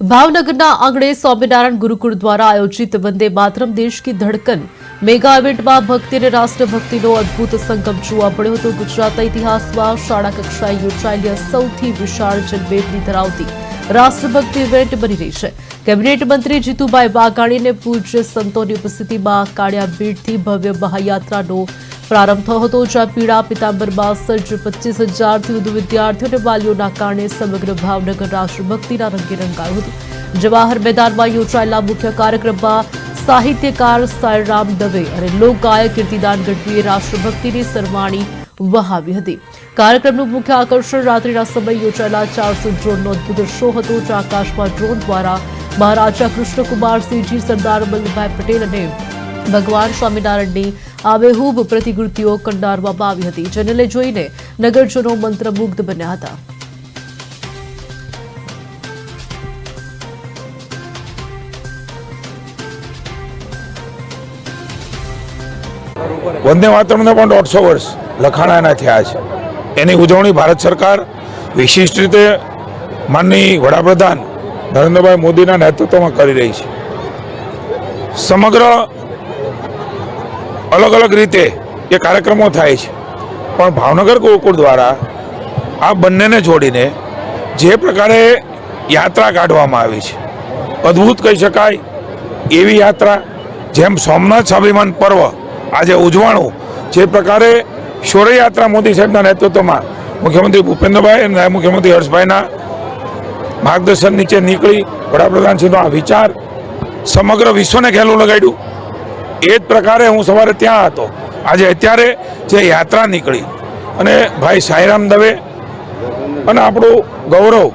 ભાવનગરના આંગણે સ્વામિનારાયણ ગુરુકુળ દ્વારા આયોજિત વંદે માતરમ દેશ કી ધડકન મેગા ઇવેન્ટમાં ભક્તિ અને રાષ્ટ્રભક્તિનો અદ્ભુત સંગમ જોવા મળ્યો હતો. ગુજરાતના ઇતિહાસમાં શાળા કક્ષાએ યોજાયેલી સૌથી વિશાળ જનમેદની ધરાવતી રાષ્ટ્રભક્તિ ઇવેન્ટ બની રહી છે. કેબિનેટ મંત્રી જીતુભાઈ વાઘાણીને પૂજ્ય સંતોની ઉપસ્થિતિમાં કાળિયા બીડથી ભવ્ય મહાયાત્રાનો પ્રારંભ થયો હતો, જ્યાં પીળા પિતાંબરમાં સજ્જ પચીસ હજારથી વધુ વિદ્યાર્થીઓ અને વાલીઓના કારણે સમગ્ર ભાવનગર રાષ્ટ્રભક્તિના રંગે રંગાયું હતું. જવાહર મેદાનમાં યોજાયેલા મુખ્ય કાર્યક્રમમાં સાહિત્યકાર સાયરામ દવે અને લોકગાયક કીર્તિદાન ગઢવીએ રાષ્ટ્રભક્તિની સરવાણી વહાવી હતી. કાર્યક્રમનું મુખ્ય આકર્ષણ રાત્રિના સમયે યોજાયેલા ચારસો ડ્રોનનો અદભુત શો હતો જ્યાં આકાશમાં ડ્રોન દ્વારા મહારાજા કૃષ્ણકુમારસિંહજી સરદાર વલ્લભભાઈ પટેલ અને ભગવાન સ્વામિનારાયણની આબેહૂબ પ્રતિકૃતિઓ કંડારવામાં આવી હતી, જેને જોઈને નગરજનો મંત્રમુગ્ધ બન્યા હતા. વંદે માતરમને પણ દોઢસો વર્ષ. લખાણાના થયા છે. એની ઉજવણી ભારત સરકાર વિશિષ્ટ રીતે માનની વડાપ્રધાન નરેન્દ્રભાઈ મોદીના નેતૃત્વમાં કરી રહી છે. સમગ્ર અલગ અલગ રીતે એ કાર્યક્રમો થાય છે. પણ ભાવનગર ગોકુળ દ્વારા આ બંનેને જોડીને જે પ્રકારે યાત્રા કાઢવામાં આવી છે. અદ્ભુત કહી શકાય એવી યાત્રા જેમ સોમનાથ સ્વાભિમાન પર્વ આજે ઉજવાણું જે પ્રકારે શૌર્યયાત્રા મોદી સાહેબના નેતૃત્વમાં મુખ્યમંત્રી ભૂપેન્દ્રભાઈ અને નાયબ મુખ્યમંત્રી હર્ષભાઈના માર્ગદર્શન નીચે નીકળી વડાપ્રધાનશ્રીનો આ વિચાર સમગ્ર વિશ્વને ખેલું લગાડ્યું. એ જ પ્રકારે હું સવારે ત્યાં હતો. આજે અત્યારે જે યાત્રા નીકળી અને ભાઈ સાંઈરામ દવે અને આપણું ગૌરવ